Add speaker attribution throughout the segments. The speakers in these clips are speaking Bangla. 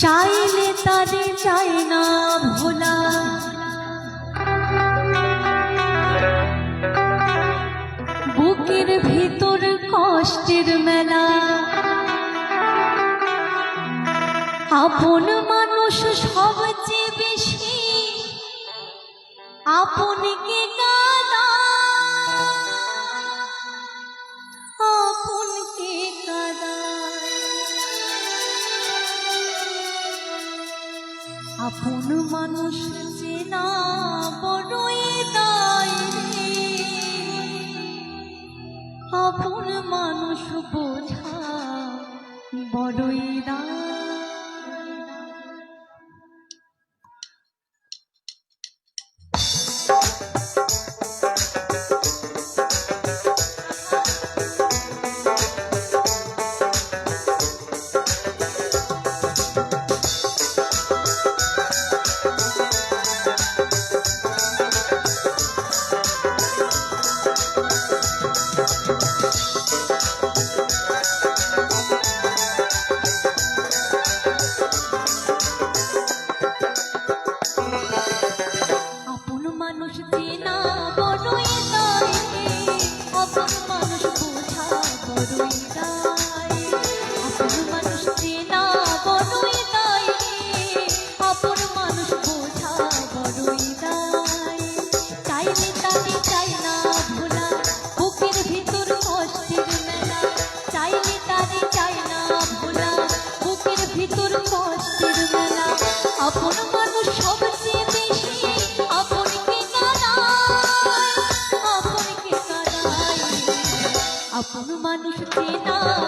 Speaker 1: চাইলে তারে চাই না ভোলা। বুকের ভিতর কষ্টের মেলা। আপন মানুষ সবচেয়ে বেশি। আপনকে গা আপন মানুষ চেনা বড়ই দায় আপন মানুষ বোঝা বড়ই দায় ना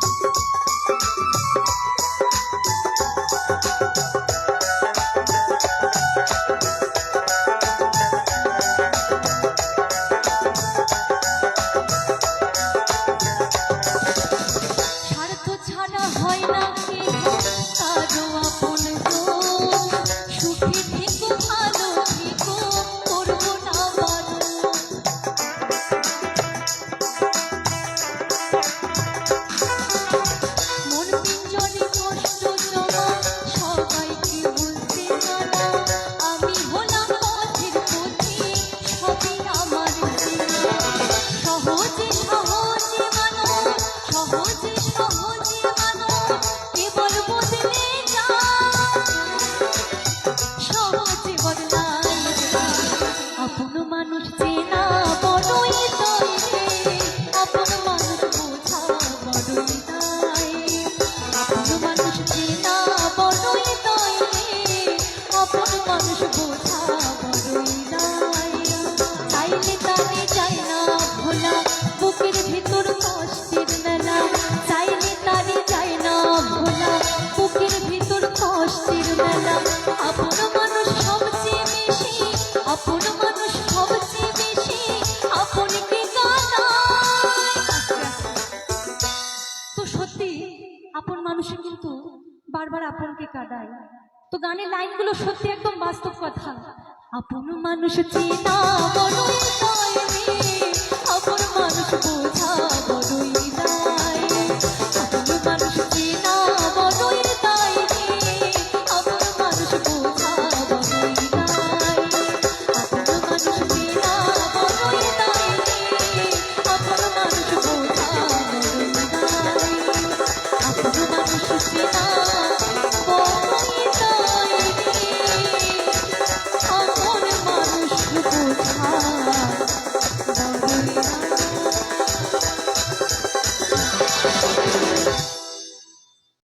Speaker 1: Thank you. আপন মানুষে কিন্তু বারবার আপনকে কাঁদায়। তো গানের লাইনগুলো সত্যি একদম বাস্তব কথা। আপন মানুষ চিনা আপন মানুষ বোঝা